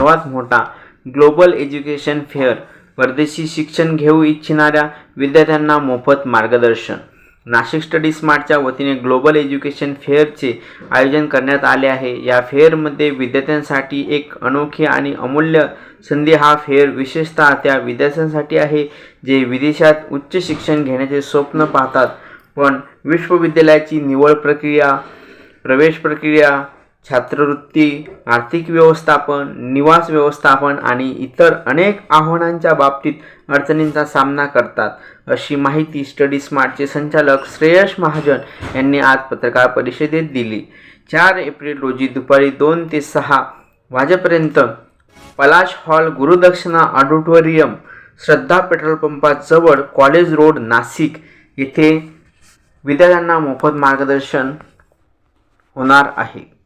सर्वात मोठा global education fair परदेशी शिक्षण घेऊ इच्छिणाऱ्या विद्यार्थ्यांना मोफत मार्गदर्शन. नाशिक स्टडी स्मार्टच्या वतीने ग्लोबल एज्युकेशन फेअरचे आयोजन करण्यात आले आहे. या फेअरमध्ये विद्यार्थ्यांसाठी एक अनोखी आणि अमूल्य संधी हा फेअर विशेषतः त्या विद्यार्थ्यांसाठी आहे जे विदेशात उच्च शिक्षण घेण्याचे स्वप्न पाहतात. पण विश्वविद्यालयाची निवड प्रक्रिया प्रवेश प्रक्रिया छात्रवृत्ती आर्थिक व्यवस्थापन निवास व्यवस्थापन आणि इतर अनेक आव्हानांच्या बाबतीत अडचणींचा सामना करतात अशी माहिती स्टडी स्मार्टचे संचालक श्रेयश महाजन यांनी आज पत्रकार परिषदेत दिली. चार एप्रिल रोजी दुपारी दोन ते सहा वाजेपर्यंत Palash hall Gurudakshina auditorium Shraddha petrol पंपाजवळ college road Nashik येथे विद्यार्थ्यांना मोफत मार्गदर्शन होणार आहे.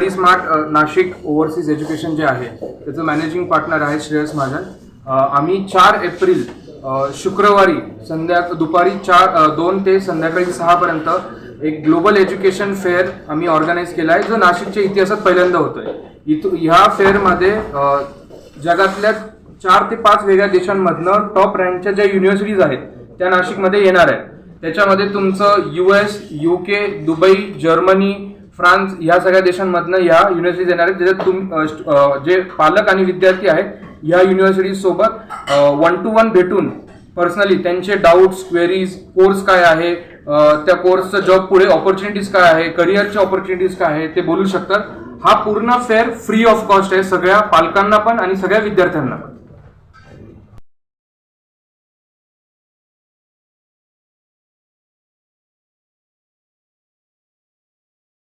Study smart Nashik overseas education जे आहे त्याचं मॅनेजिंग पार्टनर आहे श्रेयस महाजन. Uh, आम्ही चार एप्रिल uh, शुक्रवारी संध्या दुपारी चार uh, दोन ते संध्याकाळी सहापर्यंत एक ग्लोबल एज्युकेशन फेअर आम्ही ऑर्गनाईज केला आहे जो नाशिकच्या इतिहासात पहिल्यांदा होतोय. इथू ह्या फेअरमध्ये जगातल्या चार ते पाच वेगळ्या देशांमधनं टॉप रँकच्या ज्या युनिव्हर्सिटीज आहेत त्या नाशिकमध्ये येणार आहेत. त्याच्यामध्ये तुमचं U S U K Dubai Germany France या सगळ्या देशांमधनं या युनिव्हर्सिटीज येणार आहेत ज्याच्यात तुम जे पालक आणि विद्यार्थी आहेत या युनिव्हर्सिटीजसोबत वन टू वन भेटून पर्सनली त्यांचे डाऊट्स क्वेरीज कोर्स काय आहे त्या कोर्सचं जॉब पुढे ऑपॉर्च्युनिटीज काय आहे करिअरचे ऑपॉर्च्युनिटीज काय आहे ते बोलू शकतात. हा पूर्ण फेअर फ्री ऑफ कॉस्ट आहे सगळ्या पालकांना पण आणि सगळ्या विद्यार्थ्यांना पण.